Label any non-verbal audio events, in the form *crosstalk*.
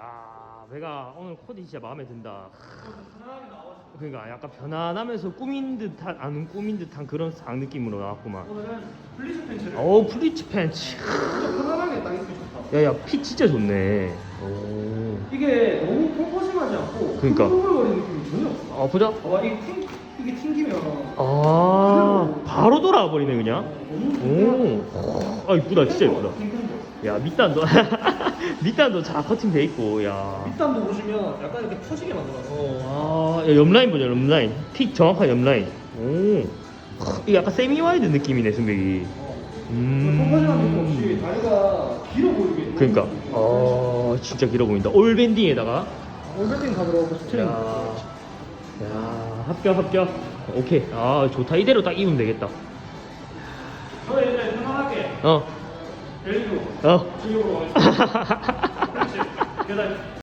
아 배가 오늘 코디 진짜 마음에 든다. 편안하게 나와서 그러니까 약간 편안하면서 꾸민 듯한 아는 꾸민 듯한 그런 상 느낌으로 나왔구만. 오늘은 플리즈 팬츠를 어 플리츠 팬츠. 진짜 편안하게 딱 입고 싶다. 야야 핏 진짜 좋네. 오. 이게 너무 펑퍼짐하지 않고 그러니까. 흐물흐물거리는 느낌이 전혀 없어. 아 보자. 봐봐 이게 튕 이게 튕기면 아 바로 돌아와 버리네 그냥. 너무 오. 아 이쁘다 진짜 이쁘다. 탱탱거. 야 밑단도 *laughs* 밑단도 잘 커팅돼 있고 야. 밑단도 보시면 약간 이렇게 터지게 만들어서 어, 아, 야, 옆라인 보자, 옆라인. 틱 정확한 옆라인. 오. 이게 약간 세미 와이드 느낌이네, 승백이. 음. 펑퍼짐한 느낌 없이 다리가 길어 보이게. 그러니까. 어, 진짜 길어 보인다. 올 밴딩에다가. 올베팅 다 들어가고 스트링. 야, 야, 합격, 합격. 오케이. 아, 좋다. 이대로 딱 입으면 되겠다. 저 이제 편안하게 어, 어. *laughs* 지옥으로 가겠습니다. 그렇지. 계단